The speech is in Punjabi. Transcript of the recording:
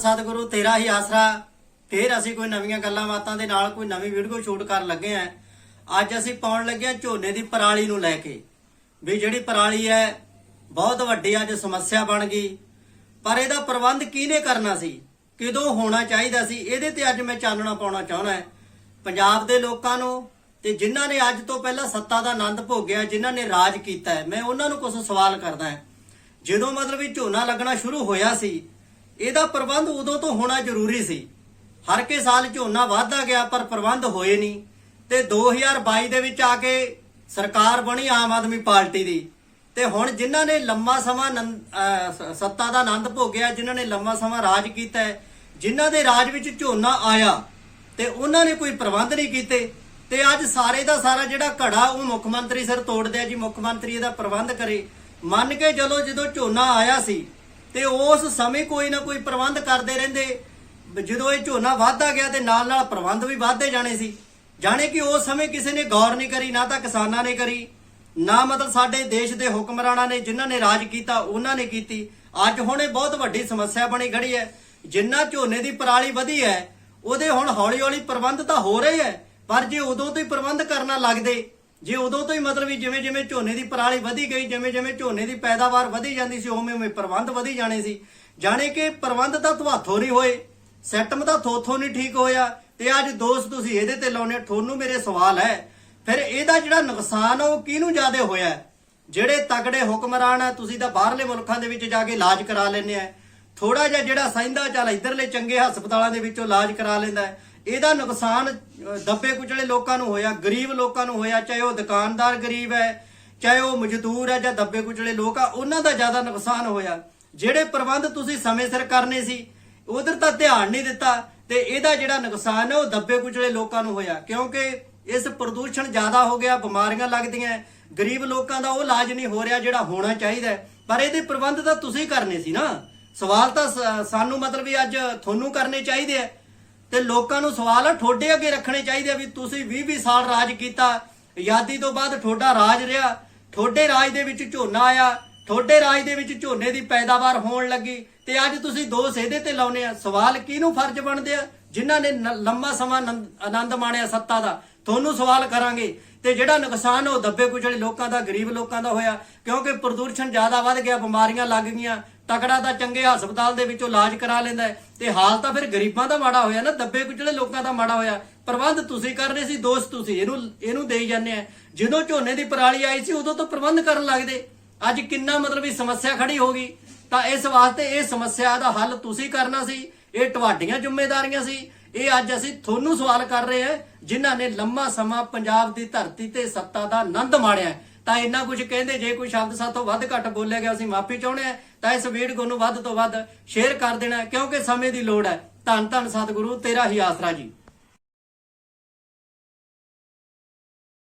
ਸਤਿਗੁਰੂ, ਤੇਰਾ ਹੀ ਆਸਰਾ। ਫੇਰ ਅਸੀਂ ਕੋਈ ਨਵੀਆਂ ਗੱਲਾਂ ਬਾਤਾਂ ਦੇ ਨਾਲ ਕੋਈ ਨਵੀਂ ਵੀਡੀਓ ਸ਼ੂਟ ਕਰਨ ਲੱਗੇ ਆਂ ਅੱਜ ਅਸੀਂ ਪਾਉਣ ਲੱਗੇ ਆਂ ਝੋਨੇ ਦੀ ਪਰਾਲੀ ਨੂੰ ਲੈ ਕੇ। ਵੀ ਜਿਹੜੀ ਪਰਾਲੀ ਹੈ, ਬਹੁਤ ਵੱਡੀ ਅੱਜ ਸਮੱਸਿਆ ਬਣ ਗਈ। ਪਰ ਇਹਦਾ ਪ੍ਰਬੰਧ ਕਿਹਨੇ ਕਰਨਾ ਸੀ? ਕਿਦੋਂ ਹੋਣਾ ਚਾਹੀਦਾ ਸੀ? ਇਹਦੇ ਤੇ ਅੱਜ ਮੈਂ ਚਾਨਣਾ ਪਾਉਣਾ ਚਾਹੁੰਦਾ ਹਾਂ। ਪੰਜਾਬ ਦੇ ਲੋਕਾਂ ਨੂੰ ਤੇ ਜਿਨ੍ਹਾਂ ਨੇ ਅੱਜ ਤੋਂ ਪਹਿਲਾਂ ਸੱਤਾ ਦਾ ਆਨੰਦ ਭੋਗਿਆ, ਜਿਨ੍ਹਾਂ ਨੇ ਰਾਜ ਕੀਤਾ ਹੈ, ਮੈਂ ਉਹਨਾਂ ਨੂੰ ਕੁਝ ਸਵਾਲ ਕਰਦਾ ਹਾਂ। ਜਦੋਂ ਮਤਲਬ ਵੀ ਝੋਨਾ ਲੱਗਣਾ ਸ਼ੁਰੂ ਹੋਇਆ ਸੀ ਇਹਦਾ ਪ੍ਰਬੰਧ ਉਦੋਂ ਤੋਂ ਹੋਣਾ ਜ਼ਰੂਰੀ ਸੀ। ਹਰ ਕੇ ਸਾਲ ਝੋਨਾ ਵਧਦਾ ਗਿਆ, ਪਰ ਪ੍ਰਬੰਧ ਹੋਏ ਨਹੀਂ। ਤੇ 2022 ਦੇ ਵਿੱਚ ਆ ਕੇ ਸਰਕਾਰ ਬਣੀ ਆਮ ਆਦਮੀ ਪਾਰਟੀ ਦੀ। ਤੇ ਹੁਣ ਜਿਨ੍ਹਾਂ ਨੇ ਲੰਮਾ ਸਮਾਂ ਸੱਤਾ ਦਾ ਆਨੰਦ ਭੋਗਿਆ, ਜਿਨ੍ਹਾਂ ਨੇ ਲੰਮਾ ਸਮਾਂ ਰਾਜ ਕੀਤਾ ਹੈ, ਜਿਨ੍ਹਾਂ ਦੇ ਰਾਜ ਵਿੱਚ ਝੋਨਾ ਆਇਆ, ਤੇ ਉਹਨਾਂ ਨੇ ਕੋਈ ਪ੍ਰਬੰਧ ਨਹੀਂ ਕੀਤੇ। ਤੇ ਅੱਜ ਸਾਰੇ ਦਾ ਸਾਰਾ ਜਿਹੜਾ ਘੜਾ, ਉਹ ਮੁੱਖ ਮੰਤਰੀ ਸਿਰ ਤੋੜਦੇ ਆ ਜੀ, ਮੁੱਖ ਮੰਤਰੀ ਇਹਦਾ ਪ੍ਰਬੰਧ ਕਰੇ। ਮੰਨ ਕੇ ਚਲੋ ਜਦੋਂ ਝੋਨਾ ਆਇਆ ਸੀ ਤੇ ਉਸ ਸਮੇਂ ਕੋਈ ਨਾ ਕੋਈ ਪ੍ਰਬੰਧ ਕਰਦੇ ਰਹਿੰਦੇ। ਜਦੋਂ ਇਹ ਝੋਨਾ ਵਧਦਾ ਗਿਆ ਤੇ ਨਾਲ ਨਾਲ ਪ੍ਰਬੰਧ ਵੀ ਵਧਦੇ ਜਾਣੇ ਸੀ। ਜਾਣੇ ਕਿ ਉਸ ਸਮੇਂ ਕਿਸੇ ਨੇ ਗੌਰ ਨਹੀਂ ਕਰੀ, ਨਾ ਤਾਂ ਕਿਸਾਨਾਂ ਨੇ ਕਰੀ, ਨਾ ਮਤਲਬ ਸਾਡੇ ਦੇਸ਼ ਦੇ ਹੁਕਮਰਾਨਾਂ ਨੇ ਜਿਨ੍ਹਾਂ ਨੇ ਰਾਜ ਕੀਤਾ, ਉਹਨਾਂ ਨੇ ਕੀਤੀ। ਅੱਜ ਹੁਣ ਇਹ ਬਹੁਤ ਵੱਡੀ ਸਮੱਸਿਆ ਬਣੀ ਖੜੀ ਹੈ। ਜਿੰਨਾ ਝੋਨੇ ਦੀ ਪਰਾਲੀ ਵਧੀ ਹੈ, ਉਹਦੇ ਹੁਣ ਹੌਲੀ ਹੌਲੀ ਪ੍ਰਬੰਧ ਤਾਂ ਹੋ ਰਹੇ ਹੈ, ਪਰ ਜੇ ਉਦੋਂ ਤੋਂ ਹੀ ਪ੍ਰਬੰਧ ਕਰਨਾ ਲੱਗਦੇ ਜੇ ਉਦੋਂ ਤੋਂ ਹੀ ਮਤਲਬ ਵੀ ਜਿਵੇਂ ਜਿਵੇਂ ਝੋਨੇ ਦੀ ਪਰਾਲੀ ਵਧੀ ਗਈ, ਜਿਵੇਂ ਜਿਵੇਂ ਝੋਨੇ ਦੀ ਪੈਦਾਵਾਰ ਵਧੀ ਜਾਂਦੀ ਸੀ, ਉਵੇਂ ਉਵੇਂ ਪ੍ਰਬੰਧ ਵਧੀ ਜਾਣੇ ਸੀ ਜਾਣੇ ਕਿ ਪ੍ਰਬੰਧ ਤਾਂ ਤੁਹਾਥੋਂ ਨਹੀਂ ਹੋਏ ਸੈਟਮ ਤਾਂ ਥੋਥੋਂ ਨਹੀਂ ਠੀਕ ਹੋਇਆ ਤੇ ਅੱਜ ਦੋਸ਼ ਤੁਸੀਂ ਇਹਦੇ ਤੇ ਲਾਉਨੇ ਹੋ। ਤੁਹਾਨੂੰ ਮੇਰੇ ਸਵਾਲ ਹੈ ਫਿਰ ਇਹਦਾ ਜਿਹੜਾ ਨੁਕਸਾਨ ਆ, ਉਹ ਕਿਹਨੂੰ ਜ਼ਿਆਦਾ ਹੋਇਆ ਜਿਹੜੇ ਤਗੜੇ ਹੁਕਮਰਾਨ ਆ, ਤੁਸੀਂ ਤਾਂ ਬਾਹਰਲੇ ਮੁਲਕਾਂ ਦੇ ਵਿੱਚ ਜਾ ਕੇ ਇਲਾਜ ਕਰਾ ਲੈਂਦੇ ਆ ਥੋੜਾ ਜਿਹਾ ਜਿਹੜਾ ਸਹਿੰਦਾ ਚੱਲ ਇਧਰਲੇ ਚੰਗੇ ਹਸਪਤਾਲਾਂ ਦੇ ਵਿੱਚੋਂ ਇਲਾਜ ਕਰਾ ਲੈਂਦਾ ਹੈ। ਇਹਦਾ ਨੁਕਸਾਨ ਦੱਬੇ ਕੁਚਲੇ ਲੋਕਾਂ ਨੂੰ ਹੋਇਆ, ਗਰੀਬ ਲੋਕਾਂ ਨੂੰ ਹੋਇਆ, ਚਾਹੇ ਉਹ ਦੁਕਾਨਦਾਰ ਗਰੀਬ ਹੈ, ਚਾਹੇ ਉਹ ਮਜ਼ਦੂਰ ਹੈ ਜਾਂ ਦੱਬੇ ਕੁਚਲੇ ਲੋਕ ਆ, ਉਹਨਾਂ ਦਾ ਜ਼ਿਆਦਾ ਨੁਕਸਾਨ ਹੋਇਆ। ਜਿਹੜੇ ਪ੍ਰਬੰਧ ਤੁਸੀਂ ਸਮੇਂ ਸਿਰ ਕਰਨੇ ਸੀ, ਉਧਰ ਤਾਂ ਧਿਆਨ ਨਹੀਂ ਦਿੱਤਾ, ਤੇ ਇਹਦਾ ਜਿਹੜਾ ਨੁਕਸਾਨ ਹੈ, ਉਹ ਦੱਬੇ ਕੁਚਲੇ ਲੋਕਾਂ ਨੂੰ ਹੋਇਆ। ਕਿਉਂਕਿ ਇਸ ਪ੍ਰਦੂਸ਼ਣ ਜ਼ਿਆਦਾ ਹੋ ਗਿਆ, ਬਿਮਾਰੀਆਂ ਲੱਗਦੀਆਂ, ਗਰੀਬ ਲੋਕਾਂ ਦਾ ਉਹ ਇਲਾਜ ਨਹੀਂ ਹੋ ਰਿਹਾ ਜਿਹੜਾ ਹੋਣਾ ਚਾਹੀਦਾ ਪਰ ਇਹਦੇ ਪ੍ਰਬੰਧ ਤਾਂ ਤੁਸੀਂ ਕਰਨੇ ਸੀ ਨਾ। ਸਵਾਲ ਤਾਂ ਸ- ਸਾਨੂੰ ਮਤਲਬ ਵੀ ਅੱਜ ਤੁਹਾਨੂੰ ਕਰਨੇ ਚਾਹੀਦੇ ਆ। ਤੇ ਲੋਕਾਂ ਨੂੰ ਸਵਾਲ ਆ ਤੁਹਾਡੇ ਅੱਗੇ ਰੱਖਣੇ ਚਾਹੀਦੇ ਆ ਵੀ ਤੁਸੀਂ 20 20 ਸਾਲ ਰਾਜ ਕੀਤਾ, ਆਜ਼ਾਦੀ ਤੋਂ ਬਾਅਦ ਤੁਹਾਡਾ ਰਾਜ ਰਿਹਾ ਤੁਹਾਡੇ ਰਾਜ ਦੇ ਵਿੱਚ ਝੋਨਾ ਆਇਆ ਤੁਹਾਡੇ ਰਾਜ ਦੇ ਵਿੱਚ ਝੋਨੇ ਦੀ ਪੈਦਾਵਾਰ ਹੋਣ ਲੱਗੀ, ਤੇ ਅੱਜ ਤੁਸੀਂ ਦੋਸ਼ ਇਹਦੇ ਤੇ ਲਾਉਨੇ ਆ। ਸਵਾਲ ਕਿਹਨੂੰ ਫਰਜ਼ ਬਣਦੇ ਆ? ਜਿਨ੍ਹਾਂ ਨੇ ਨ- ਲੰਮਾ ਸਮਾਂ ਆਨੰਦ ਮਾਣਿਆ ਸੱਤਾ ਦਾ। ਤੁਹਾਨੂੰ ਸਵਾਲ ਕਰਾਂਗੇ। ਤੇ ਜਿਹੜਾ ਨੁਕਸਾਨ ਉਹ ਦੱਬੇ ਕੁਚਲੇ ਲੋਕਾਂ ਦਾ, ਗਰੀਬ ਲੋਕਾਂ ਦਾ ਹੋਇਆ, ਕਿਉਂਕਿ ਪ੍ਰਦੂਸ਼ਣ ਜ਼ਿਆਦਾ ਵੱਧ ਗਿਆ, ਬਿਮਾਰੀਆਂ ਲੱਗ ਗਈਆਂ ਤਕੜਾ ਤਾਂ ਚੰਗੇ ਹਸਪਤਾਲ ਦੇ ਵਿੱਚੋਂ ਇਲਾਜ ਕਰਾ ਲੈਂਦਾ ਤੇ ਹਾਲ ਤਾਂ ਫਿਰ ਗਰੀਬਾਂ ਦਾ ਮਾੜਾ ਹੋਇਆ ਨਾ, ਦੱਬੇ ਕੁਚਲੇ ਲੋਕਾਂ ਦਾ ਮਾੜਾ ਹੋਇਆ। ਪ੍ਰਬੰਧ ਤੁਸੀਂ ਕਰ ਰਹੇ ਸੀ, ਦੋਸ਼ ਤੁਸੀਂ, ਇਹਨੂੰ ਇਹਨੂੰ ਦੇਈ ਜਾਂਦੇ ਆ। ਜਦੋਂ ਝੋਨੇ ਦੀ ਪਰਾਲੀ ਆਈ ਸੀ, ਉਦੋਂ ਤੋਂ ਪ੍ਰਬੰਧ ਕਰਨ ਲੱਗਦੇ। ਅੱਜ ਕਿੰਨਾ ਮਤਲਬ ਵੀ ਸਮੱਸਿਆ ਖੜੀ ਹੋ ਗਈ। ਤਾਂ ਇਸ ਵਾਸਤੇ ਇਹ ਸਮੱਸਿਆ ਦਾ ਹੱਲ ਤੁਸੀਂ ਕਰਨਾ ਸੀ। ਇਹ ਤੁਹਾਡੀਆਂ ਜ਼ਿੰਮੇਵਾਰੀਆਂ ਸੀ। ਇਹ ਅੱਜ ਅਸੀਂ ਤੁਹਾਨੂੰ ਸਵਾਲ ਕਰ ਰਹੇ ਹਾਂ, ਜਿਨ੍ਹਾਂ ਨੇ ਲੰਮਾ ਸਮਾਂ ਪੰਜਾਬ ਦੀ ਧਰਤੀ ਤੇ ਸੱਤਾ ਦਾ ਆਨੰਦ ਮਾਣਿਆ ਤਾਂ ਇੰਨਾ ਕੁਝ ਕਹਿੰਦੇ, ਜੇ ਕੋਈ ਸ਼ਬਦ ਸਾਤੋਂ ਵੱਧ ਘੱਟ ਬੋਲਿਆ ਗਿਆ, ਅਸੀਂ ਮਾਫੀ ਚਾਹੁੰਦੇ ਹਾਂ। ਤਾਂ ਇਸ ਵੀਡੀਓ ਨੂੰ ਵੱਧ ਤੋਂ ਵੱਧ ਸ਼ੇਅਰ ਕਰ ਦੇਣਾ, ਕਿਉਂਕਿ ਸਮੇਂ ਦੀ ਲੋੜ ਹੈ। ਧੰਨ ਧੰਨ ਸਤਿਗੁਰੂ, ਤੇਰਾ ਹੀ ਆਸਰਾ ਜੀ।